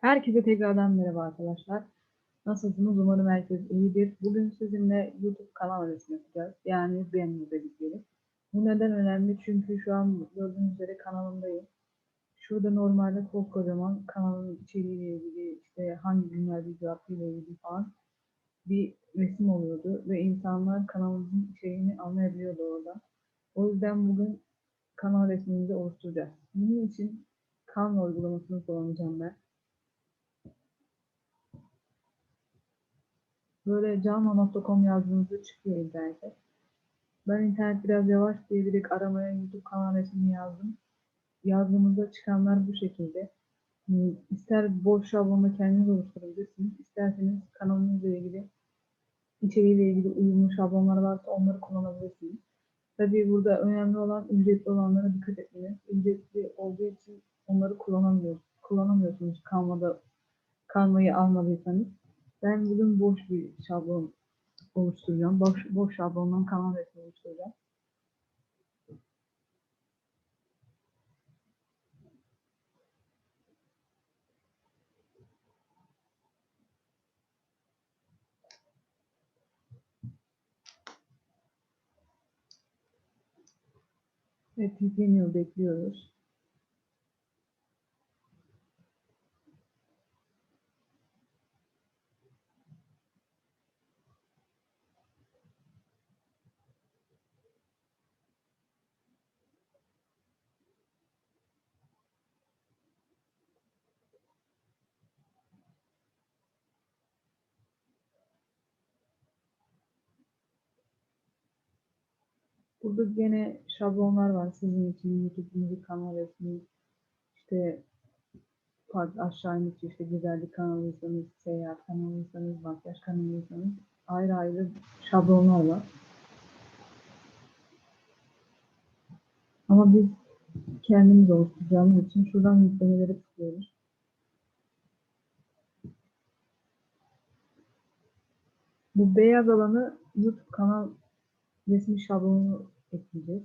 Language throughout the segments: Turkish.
Herkese tekrardan merhaba arkadaşlar. Nasılsınız? Umarım herkes iyidir. Bugün sizinle YouTube kanal resmi yapacağız. Yani beğeniniz dedikleri. Bu neden önemli? Çünkü şu an gördüğünüz üzere kanalımdayım. Şurada normalde çok kocaman kanalın içeriğiyle ilgili işte hangi günler video attığıyla ilgili falan bir resim oluyordu ve insanlar kanalımızın içeriğini anlayabiliyordu orada. O yüzden bugün kanal resmimizi oluşturacağız. Bunun için Canva uygulamasını kullanacağım ben. Böyle canva.com yazdığınızda çıkıyor internete. Ben internet biraz yavaş diye direkt aramaya YouTube kanal resmini yazdım. Yazdığımızda çıkanlar bu şekilde. Hmm, İster boş şablonla kendiniz oluşturabilirsiniz. İsterseniz kanalınızla ilgili içeriğiyle ilgili uyumlu şablonlar varsa onları kullanabilirsiniz. Tabii burada önemli olan ücretli olanlara dikkat etmeniz. Ücretli olduğu için onları kullanamıyorsunuz. Kullanamıyorsunuz Canva'da Canva'yı almadıysanız. Ben bugün boş bir şablon oluşturacağım. Boş, boş şablondan kanal resmi oluşturacağım. Evet, yükleniyor, bekliyoruz. Burada gene şablonlar var sizin için. YouTube müzik kanal resmi, işte aşağı indikçe işte güzellik kanalıysanız, seyahat kanalıysanız, makyaj kanalıysanız ayrı ayrı şablonlar var. Ama biz kendimiz oluşturacağımız için şuradan yüklemelere tıklıyoruz. Bu beyaz alanı YouTube kanal resmi şablonunu ekleyeceğiz.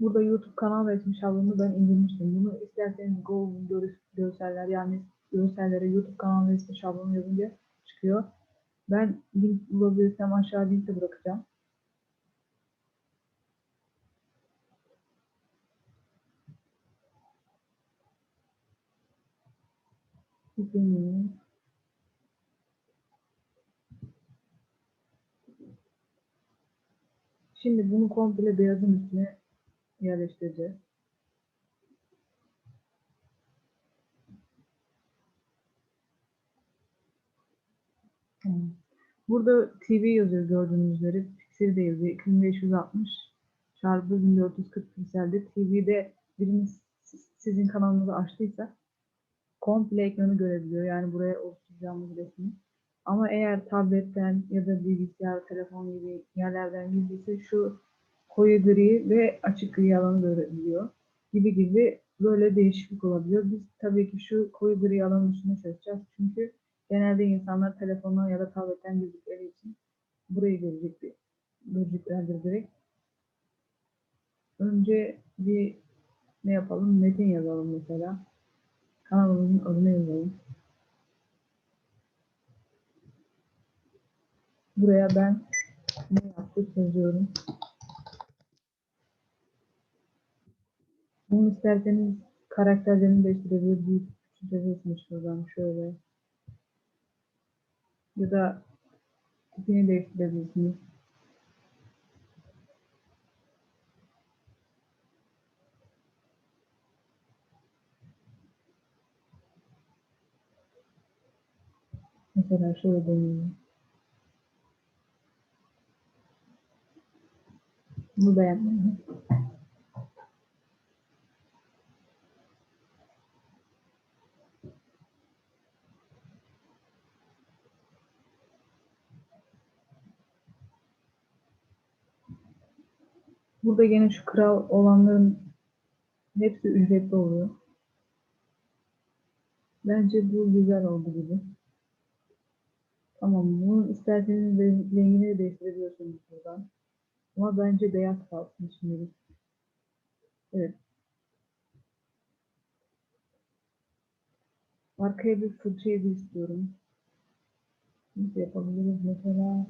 Burada YouTube kanal resmi şablonunu ben indirmiştim. Bunu isterseniz Google gör- görseller yani görsellere YouTube kanal resmi şablonu yazınca çıkıyor. Ben link bulabilirsem aşağı linkte bırakacağım. Yükleniyor. Şimdi bunu komple beyazın üstüne yerleştireceğiz. Burada TV yazıyor gördüğünüz üzere. Piksel de yazıyor. 2560 çarpı 1440 pikselde. TV'de biriniz sizin kanalınızı açtıysa komple ekranı görebiliyor. Yani buraya oluşturacağımız resmi. Ama eğer tabletten ya da bilgisayar, telefon gibi yerlerden girdiyse şu koyu gri ve açık gri alanı görebiliyor. Gibi gibi böyle değişiklik olabiliyor. Biz tabii ki şu koyu gri alanın üstüne çalışacağız. Çünkü genelde insanlar telefondan ya da tabletten girdikleri için burayı görecek göreceklerdir direkt. Önce bir ne yapalım? Metin yazalım mesela. Adını yazalım. Buraya ben ne yaptık yazıyorum. Bunu isterseniz karakterlerini değiştirebilir, büyük küçültebilirsiniz şuradan şöyle. Ya da tipini değiştirebilirsiniz. Mesela şöyle deneyelim. Bunu beğenmedim. Burada yine şu kral olanların hepsi ücretli oluyor. Bence bu güzel oldu gibi. Tamam. Bunun isterseniz ren- rengini de değiştirebiliyorsunuz buradan. Ama bence beyaz kalsın şimdilik. Evet. Arkaya bir fırça istiyorum. Nasıl yapabiliriz mesela?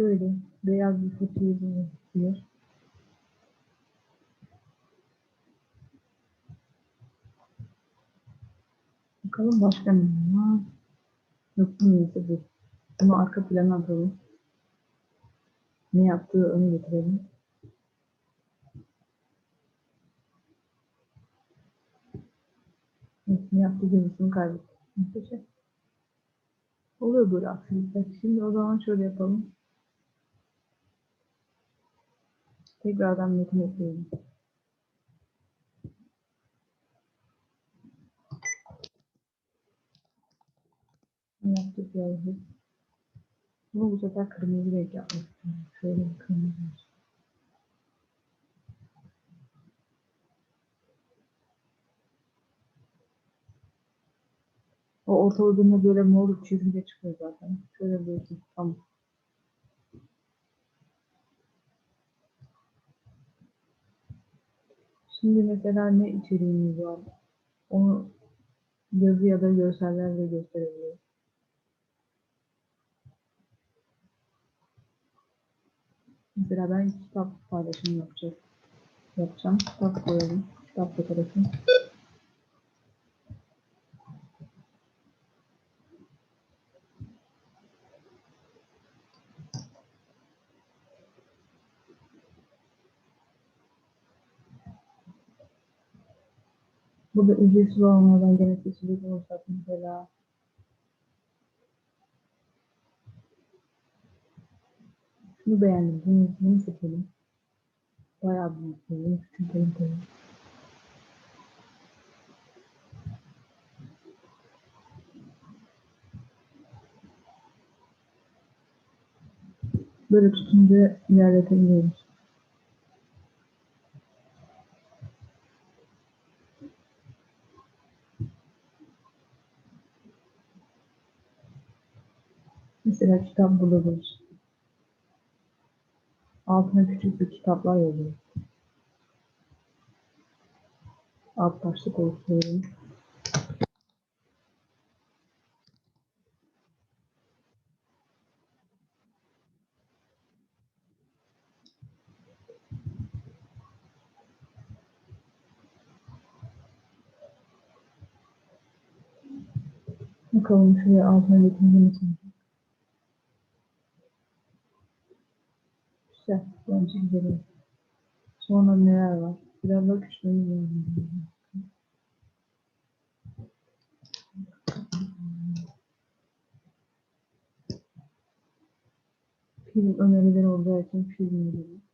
Şöyle beyaz bir izi istiyor. Bakalım başka ne var? Yok bu neyse bu. Bunu arka plana atalım. Ne yaptığı öne getirelim. Evet, ne yaptığı gözüsünü kaybettik. Muhteşem. Oluyor böyle aksilikler. Şimdi o zaman şöyle yapalım. Tekrardan metin ekleyelim. Yaptık yazdık. Bunu bu sefer kırmızı renk yapmak istiyorum. Şöyle kırmızı. olsun. O ortaladığında böyle mor çizgi çıkıyor zaten. Şöyle bir olsun. Şimdi mesela ne içeriğimiz var? Onu yazı ya da görsellerle gösterebiliriz. Mesela ben kitap paylaşımı yapacağım. Yapacağım. Kitap koyalım. Kitap fotoğrafı. Burada ücretsiz olanlardan gene seçecek olursak mesela şunu beğendim. Bunu, bunu seçelim. Bayağı büyük. Bunu küçültelim tabii. Böyle tutunca ilerletebiliyoruz. Mesela kitap buluruz. Altına küçük bir kitaplar yazıyor. Alt başlık oluşturuyorum. Bakalım şuraya altına getirince nasıl Bence güzel oldu. Sonra neler var? Biraz daha küçülmemiz lazım. Film önerileri olacağı için film önerileri.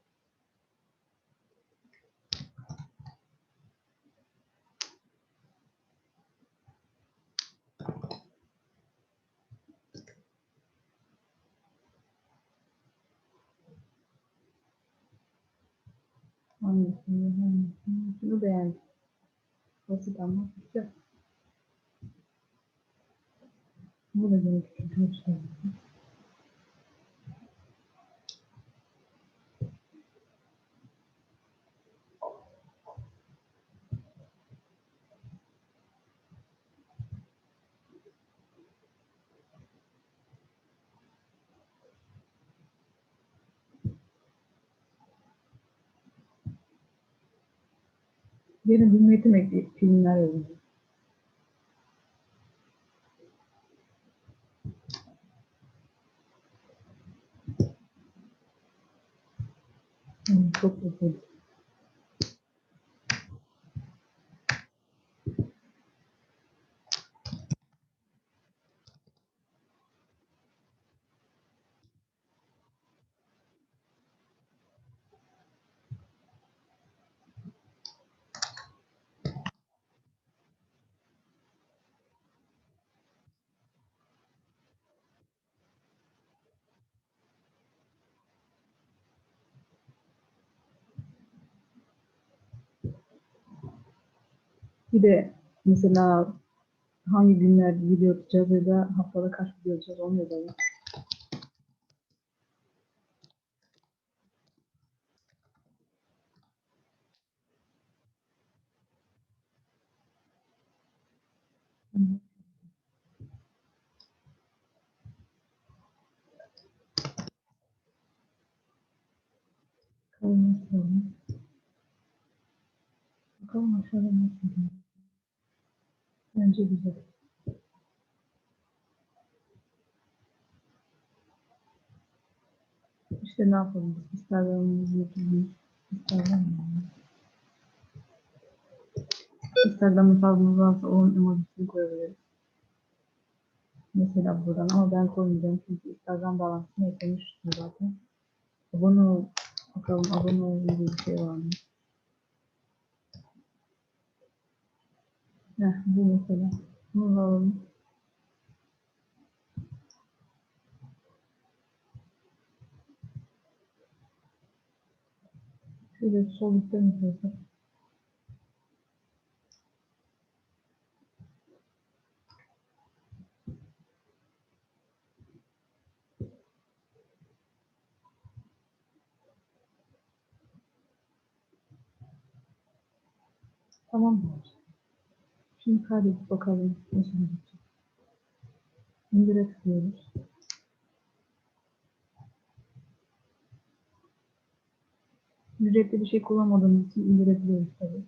Hangisini, hangisini? Şunu beğendim. Basit ama güzel. Bu da gene küçültmüş lazım. Gene bir metin ekleyip filmler yazıyor. Çok güzel. Bir de mesela hangi günler video atacağız ya da haftada kaç video atacağız onu yazalım. Bakalım aşağıda nasıl gidiyor. Bence güzel. İşte ne yapalım? biz? Instagram'ımız, YouTube'umuz, Instagram mı? Instagram hesabımız varsa onun emojisini koyabiliriz. Mesela buradan ama ben koymayacağım çünkü Instagram bağlantısını eklemiştim zaten. Abone ol. Bakalım abone ol gibi bir şey var mı? Heh, bu mesela. Bunu alalım. Şöyle sol üstte mi koysak? Tamam. Şimdi kaydedip bakalım nasıl gidecek. İndire tıklıyoruz. Ücretli bir şey kullanmadığımız için indirebiliyoruz tabii.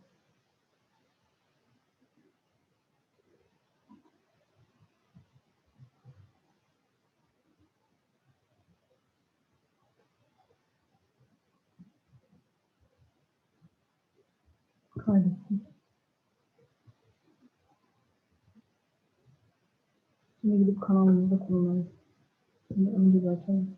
Kaydettim. Şimdi gidip kanalımızda kullanalım. Şimdi önce açalım.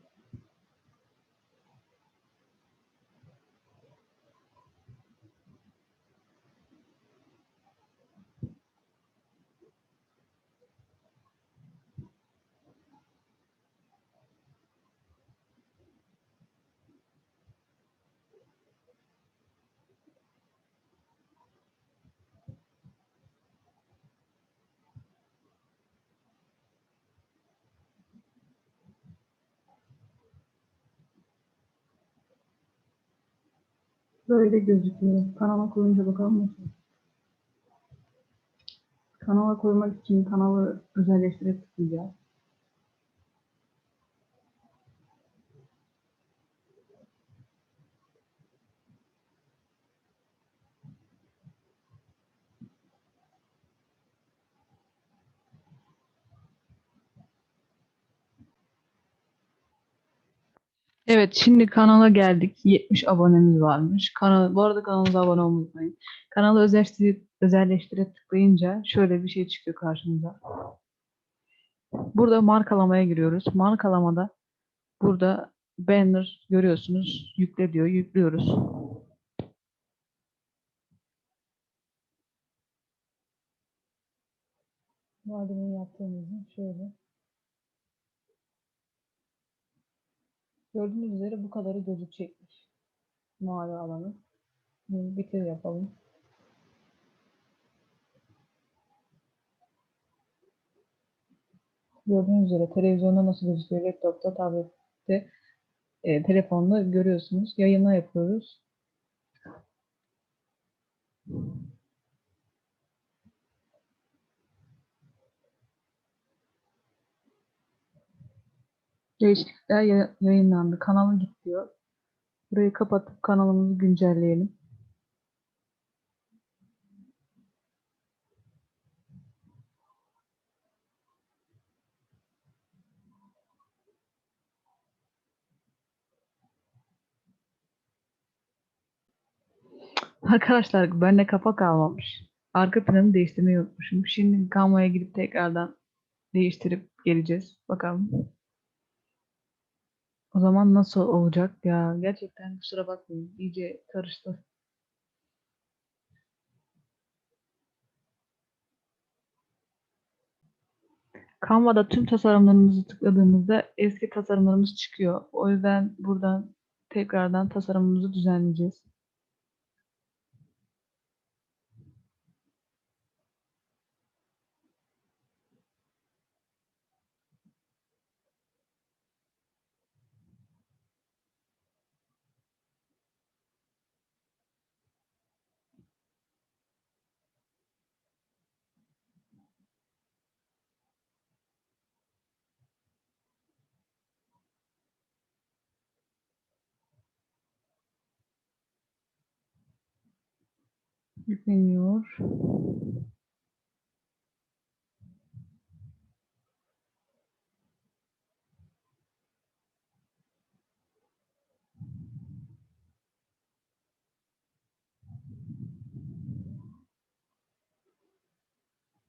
Böyle gözüküyor. Kanala koyunca bakalım nasıl. Kanala koymak için kanalı özelleştirip tıklayacağız. Evet, şimdi kanala geldik. 70 abonemiz varmış. Kanal, bu arada kanalımıza abone olmayı unutmayın. Kanalı özelleştirip, özelleştirip tıklayınca şöyle bir şey çıkıyor karşımıza. Burada markalamaya giriyoruz. Markalamada burada banner görüyorsunuz. Yükle diyor. Yüklüyoruz. Malzemeyi yaptığımızda şöyle. Gördüğünüz üzere bu kadarı gözükecekmiş. Mavi alanı. Bitir yapalım. Gördüğünüz üzere televizyonda nasıl gözüküyor, laptopta, tablette, e, telefonda görüyorsunuz. Yayına yapıyoruz. Değişiklikler ya- yayınlandı. Kanalı git diyor. Burayı kapatıp kanalımızı güncelleyelim. Arkadaşlar bende kapak almamış. Arka planı değiştirmeyi unutmuşum. Şimdi Canva'ya gidip tekrardan değiştirip geleceğiz. Bakalım. O zaman nasıl olacak ya? Gerçekten kusura bakmayın. İyice karıştı. Canva'da tüm tasarımlarımızı tıkladığımızda eski tasarımlarımız çıkıyor. O yüzden buradan tekrardan tasarımımızı düzenleyeceğiz. Yükleniyor.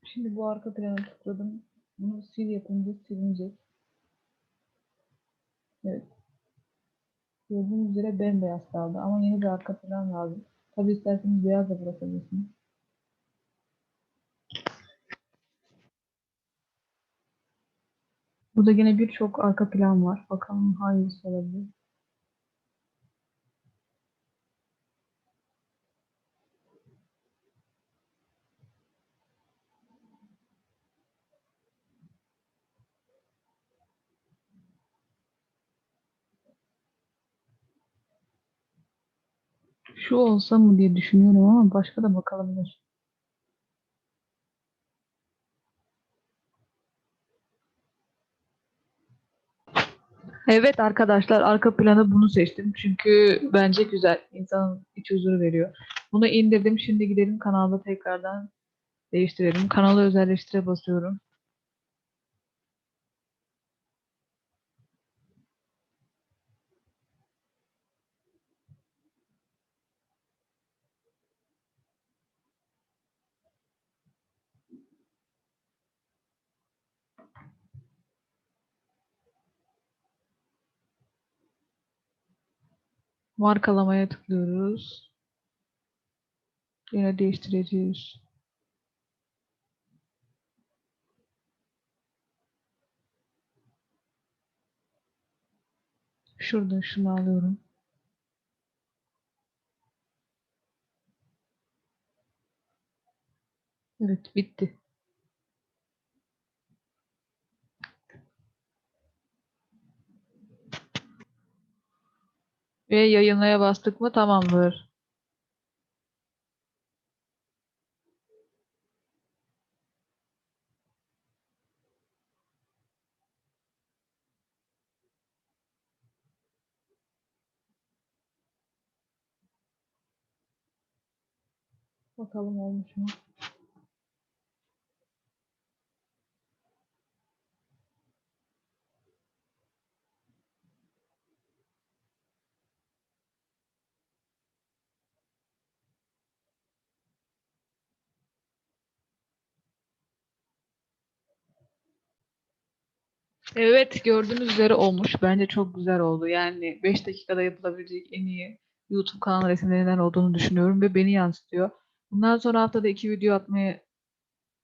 Şimdi bu arka plana tıkladım. Bunu sil yapınca silinecek. Evet. Gördüğünüz üzere bembeyaz kaldı ama yeni bir arka plan lazım. Tabi isterseniz beyaz da bırakabilirsiniz. Burada yine birçok arka plan var. Bakalım hangisi olabilir. Şu olsa mı diye düşünüyorum ama başka da bakılabilir. Evet arkadaşlar arka planı bunu seçtim. Çünkü bence güzel. İnsanın iç huzuru veriyor. Bunu indirdim. Şimdi gidelim kanalda tekrardan değiştirelim. Kanalı özelleştire basıyorum. Markalamaya tıklıyoruz. Yine değiştireceğiz. Şurada şunu alıyorum. Evet bitti. Ve yayınlaya bastık mı tamamdır. Bakalım olmuş mu? Evet gördüğünüz üzere olmuş. Bence çok güzel oldu. Yani 5 dakikada yapılabilecek en iyi YouTube kanalı resimlerinden olduğunu düşünüyorum ve beni yansıtıyor. Bundan sonra haftada iki video atmaya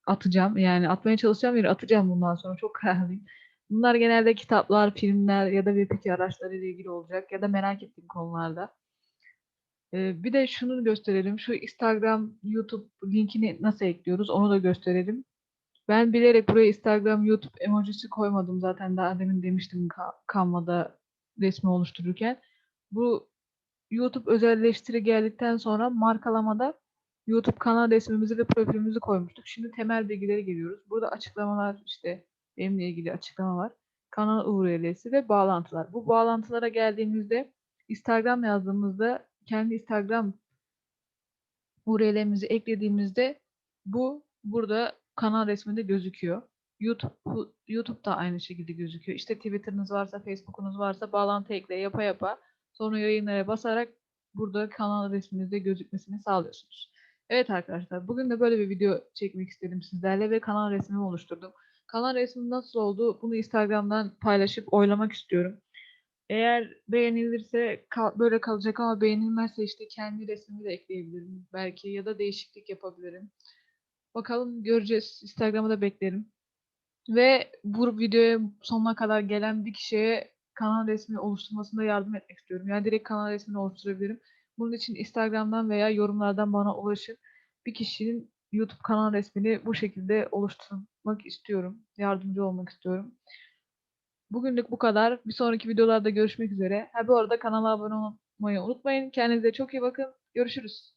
atacağım. Yani atmaya çalışacağım yeri atacağım bundan sonra. Çok kararlıyım. Bunlar genelde kitaplar, filmler ya da web araçları ile ilgili olacak ya da merak ettiğim konularda. Ee, bir de şunu gösterelim. Şu Instagram, YouTube linkini nasıl ekliyoruz onu da gösterelim. Ben bilerek buraya Instagram, YouTube emojisi koymadım zaten daha demin demiştim Canva'da resmi oluştururken. Bu YouTube özelleştiri geldikten sonra markalamada YouTube kanal resmimizi ve profilimizi koymuştuk. Şimdi temel bilgileri geliyoruz. Burada açıklamalar işte benimle ilgili açıklama var. Kanal URL'si ve bağlantılar. Bu bağlantılara geldiğimizde Instagram yazdığımızda kendi Instagram URL'mizi eklediğimizde bu burada kanal resminde gözüküyor. YouTube YouTube da aynı şekilde gözüküyor. İşte Twitter'ınız varsa, Facebook'unuz varsa bağlantı ekle yapa yapa sonra yayınlara basarak burada kanal resminizde gözükmesini sağlıyorsunuz. Evet arkadaşlar bugün de böyle bir video çekmek istedim sizlerle ve kanal resmimi oluşturdum. Kanal resmi nasıl oldu bunu Instagram'dan paylaşıp oylamak istiyorum. Eğer beğenilirse kal böyle kalacak ama beğenilmezse işte kendi resmimi de ekleyebilirim belki ya da değişiklik yapabilirim. Bakalım göreceğiz. Instagram'ı da beklerim. Ve bu videoya sonuna kadar gelen bir kişiye kanal resmi oluşturmasında yardım etmek istiyorum. Yani direkt kanal resmini oluşturabilirim. Bunun için Instagram'dan veya yorumlardan bana ulaşın. Bir kişinin YouTube kanal resmini bu şekilde oluşturmak istiyorum. Yardımcı olmak istiyorum. Bugünlük bu kadar. Bir sonraki videolarda görüşmek üzere. Ha bu arada kanala abone olmayı unutmayın. Kendinize çok iyi bakın. Görüşürüz.